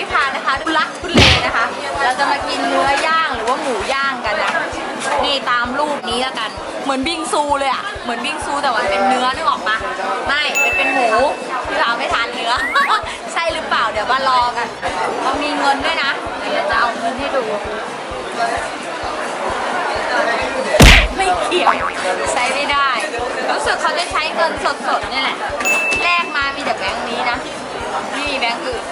พี่พานะคะทุลักทุเลนะคะ เราจะมากินเนื้อย่างหรือว่าหมูย่างกันนะนี่ตามรูปนี้แล้วกัน เหมือนบิงซูเลยอะเหมือนบิงซูแต่ว่าเป็นเนื้อนึกออกปะไม่เป็นเป็นหมูพี่พาไม่ทานเนื้อ ใช่หรือเปล่าเดี๋ยวมารอกันเรามีเงินด้วยนะเดี๋ยวจะเอาเงินให้ดูไม่เกี่ยวใช้ไม่ได้รู้สึกเขาจะใช้เงินสดๆนี่แหละแลกมามีแต่แบงค์นี้นะไม่มีแบงค์อื่น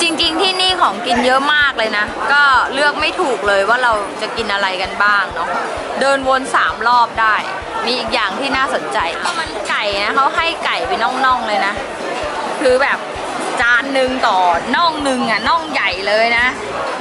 จริงๆที่นี่ของกินเยอะมากเลยนะ ก็เลือกไม่ถูกเลยว่าเราจะกินอะไรกันบ้างเนาะเดินวนสามรอบได้ มีอีกอย่างที่น่าสนใจข้าวมันไก่นะเขาให้ไก่เป็นน่องๆเลยนะ คือแบบจานหนึ่งต่อน่องหนึ่งอะน่องใหญ่เลยนะ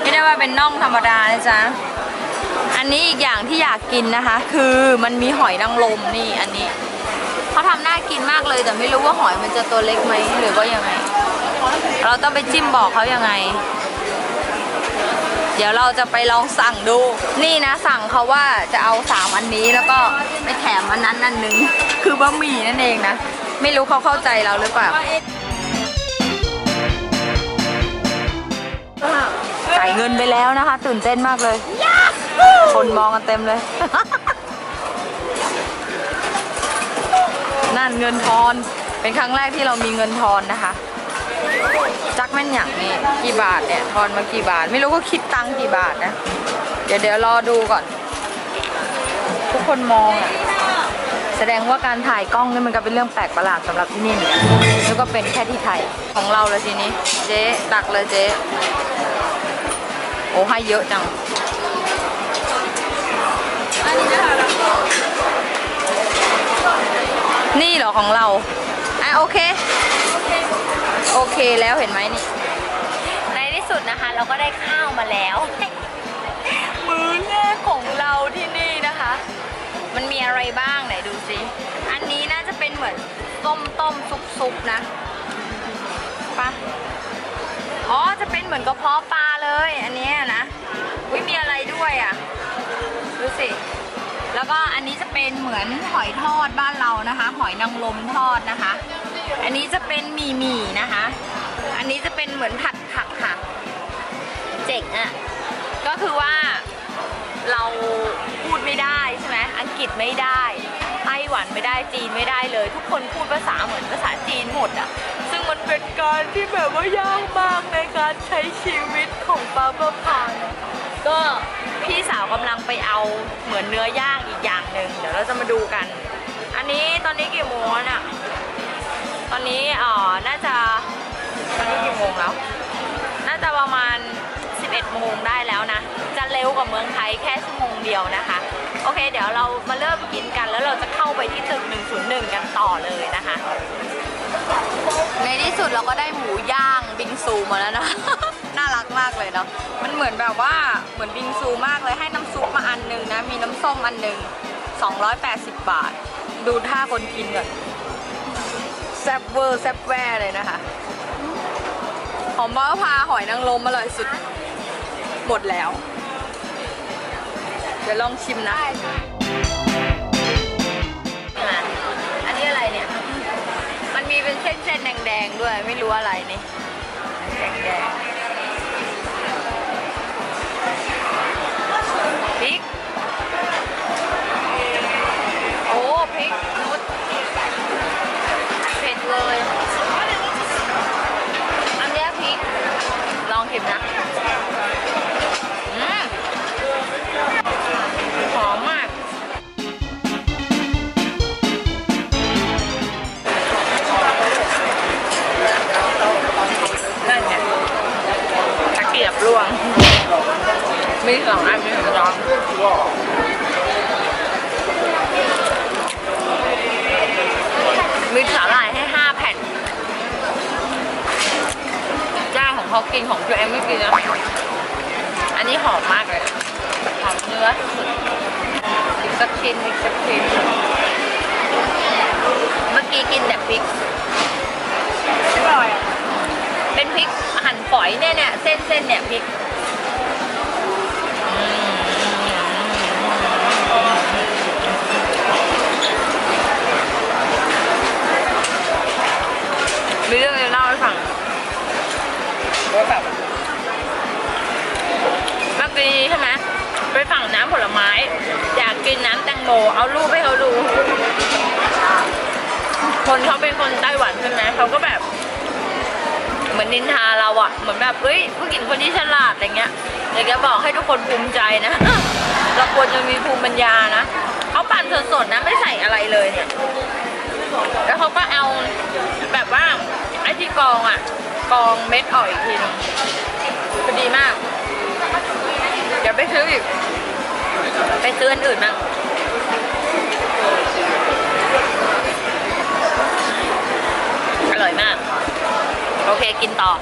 ไม่ได้ว่าเป็นน่องธรรมดานะจ๊ะอันนี้อีกอย่างที่อยากกินนะคะ คือมันมีหอยนางรมนี่อันนี้ เขาทำน่ากินมากเลย แต่ไม่รู้ว่าหอยมันจะตัวเล็กไหมหรือว่ายังไง เราต้องไปจิ้มบอกเขายังไง เดี๋ยวเราจะไปลองสั่งดู นี่นะสั่งเขาว่าจะเอาสามอันนี้แล้วก็ไปแถมอันนั้นอันหนึง คือบะหมี่นั่นเองนะ ไม่รู้เขาเข้าใจเราหรือเปล่าจ่ายเงินไปแล้วนะคะ ตื่นเต้นมากเลย คนมองกันเต็มเลย นั่นเงินทอน เป็นครั้งแรกที่เรามีเงินทอนนะคะ จักแม่นอย่างนี้กี่บาทเนี่ยทอนมากี่บาท ไม่รู้ก็คิดตังค์กี่บาทนะ เดี๋ยวเดี๋ยวรอดูก่อน ทุกคนมองอะแสดงว่าการถ่ายกล้องนี่มันก็เป็นเรื่องแปลกประหลาดสำหรับที่นี่เนแล้วก็เป็นแค่ที่ไทยของเราเลยทีนี้ เจ๊ตักเลยเจ๊โอ้ให้เยอะจังนี่ นี่เหรอของเรา อะโอเค โอเคแล้วเห็นไหมนี่ ในที่สุดนะคะ เราก็ได้ข้าวมาแล้ว มื้อแรกของเราที่นี่นะคะ มันมีอะไรบ้างไหนดูสิอันนี้น่าจะเป็นเหมือนต้มต้มซุปซุปนะปะอ๋อจะเป็นเหมือนกระเพาะปลาเลย อันนี้นะอุ้ยมีอะไรด้วยอะดูสิ แล้วก็อันนี้จะเป็นเหมือนหอยทอดบ้านเรานะคะ หอยนางรมทอดนะคะ อันนี้จะเป็นหมี่หมี่นะคะ อันนี้จะเป็นเหมือนผัดผักค่ะ เจ๋งอะ่ะ ก็คือว่าเราพูดไม่ได้ใช่ไหมอังกฤษไม่ได้ไต้หวันไม่ได้จีนไม่ได้เลย ทุกคนพูดภาษาเหมือนภาษาจีนหมดอะ่ะซึ่งมันเป็นการที่แบบว่ายากมากในการใช้ชีวิตของปาประพานก็ พี่สาวกำลังไปเอาเหมือนเนื้อย่างอีกอย่างหนึ่งเดี๋ยวเราจะมาดูกัน อันนี้ตอนนี้กี่โมงเนี่ยตอนนี้อ่อน่าจะตอนนี้กี่โมงแล้ว น่าจะประมาณ 11โมงได้แล้วนะ จะเร็วกว่าเมืองไทยแค่ชั่วโมงเดียวนะคะ โอเค เดี๋ยวเรามาเริ่มกินกันแล้วเราจะเข้าไปที่ตึก 101 กันต่อเลยนะคะ ในที่สุดเราก็ได้หมูย่างบิงซูมาแล้วนะ กมากเลยเนาะ มันเหมือนแบบว่าเหมือนบิงซูมากเลยให้น้ำซุปมาอันนึงนะ มีน้ำส้มอันนึง 280 บาท ดูท่าคนกินก่อนแซ่บเวอร์แซ่บแว่เลยนะคะหอมมะพร้าวหอยนางรมอร่อยสุด หมดแล้ว เดี๋ยวลองชิมนะอันนี้อะไรเนี่ย มันมีเป็นเส้นๆแดงๆด้วยไม่รู้อะไรนี่แดงๆ มีสองอันมีสองร้องมีสาหร่ายให้ห้าแผ่น จ้างของเขากินของตัวเองไม่กินนะอันนี้หอมมากเลยหอมเนื้อสุดๆอีกสักชิ้นอีกสักชิ้นเมื่อกี้กินแต่พริกอร่อยอะเป็นพริกหั่นฝอยเนี่ยเนี่ยเส้นเส้นเนี่ยพริก โมเอารูปให้เขาดูคนเขาเป็นคนไต้หวันใช่ไหมเขาก็แบบเหมือนนินทาเราอะเหมือนแบบเฮ้ยผู้หญิงคนนี้ฉลาดอะไรเงี้ยอยากจะบอกให้ทุกคนภูมิใจนะเราควรจะมีภูมิปัญญานะเขาปั่นสดๆนะไม่ใส่อะไรเลยเนี่ยแล้วเขาก็เอาแบบว่าไอ้ที่กองอะกองเม็ดอ่อยทีนึงพอดีมากเดี๋ยวไปซื้ออีกไปซื้ออันอื่นมา อร่อยมาก โอเค กินต่อ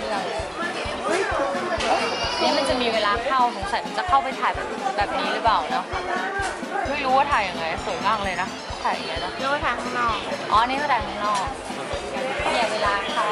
รู้เรื่นี่มันจะมีเวลาเข้าสงสัยมันจะเข้าไปถ่ายแบบแบบนี้หรือเปล่าเนาะไม่รู้ว่าถ่ายยังไงสวยมากเลยนะถ่ายอย่างเงี้ยนะรู้ว่าทางข้างนอกอ๋อนี่ก็ถ่ายข้างนอกเนี่ยเวลาเข้า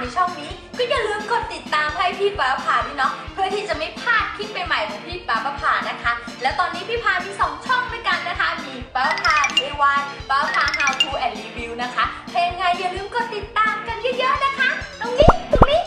ในช่องนี้ ก็อย่าลืมกดติดตามให้พี่ป๋าผ่าด้วยเนาะเพื่อที่จะไม่พลาดคลิปใหม่ๆของพี่ป๋าผ่านะคะ แล้วตอนนี้พี่พามีสองช่องด้วยกันนะคะ มีป๋าผ่า DIY ป๋าผ่า How to and Review นะคะเพลงไงอย่าลืมกดติดตามกันเยอะๆนะคะ ตรงนี้ตรงนี้